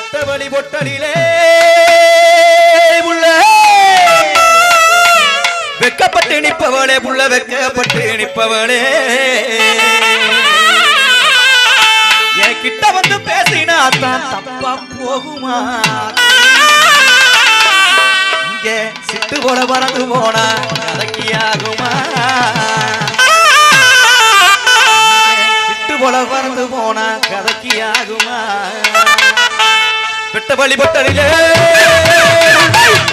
வெட்டவழி பொட்டலிலே. உள்ள வெக்கப்பட்டு நிப்பவளே புள்ள வெக்கப்பட்டு நிப்பவளே என் கிட்ட வந்து பேசினா தான் தப்பா போகுமா? இங்கே சிட்டு போல பறந்து போனா கலக்கியாகுமா? சிட்டு போல பறந்து போனா கதைக்கு வெட்ட வழி பொட்டலிலே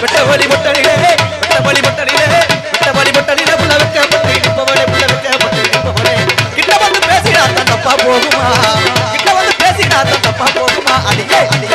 வெட்ட வழி பொட்டலிலே வெட்ட வழி பொட்டலிலே வெட்ட வழி பொட்டலிலே புள்ள வைக்கப்பட்டு இடிப்பவளே புள்ள வைக்கப்பட்டு இடிப்பவளே. கிட்ட வந்து பேசினா தான் தப்பா போகுமா? கிட்ட வந்து பேசினா தான் தப்பா போகுமா? அடியே அடி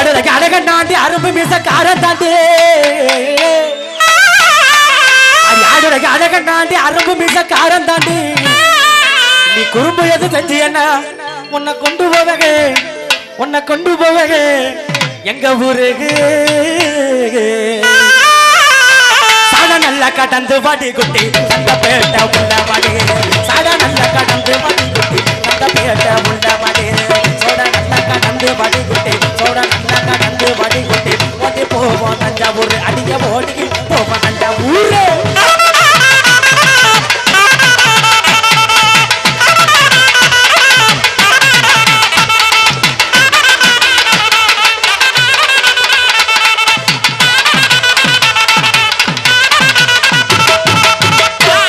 அடலக்கு அழகண்ணாண்டி அரும்பு மீச காரத்தாண்டு அது ஆடுறக்கு அழகண்ணாண்டி அரும்பு மீச காரந்தாண்டு நீ குறும்பு எது செஞ்சு என்ன? உன்னை கொண்டு போவகே உன்னை கொண்டு போவக எங்க ஊருக்கு? சாட நல்லா கடந்து வாடி குட்டி அந்த பேட்ட உள்ள வாடி. சாட நல்லா கடந்து வாடி குட்டி அந்த கொட்டி சோட நல்லா கடந்து வடி கொட்டி ஓட்டி போவோம் தஞ்சாவூர் அடிக்க ஓடி போவோம் தஞ்சாவூர்.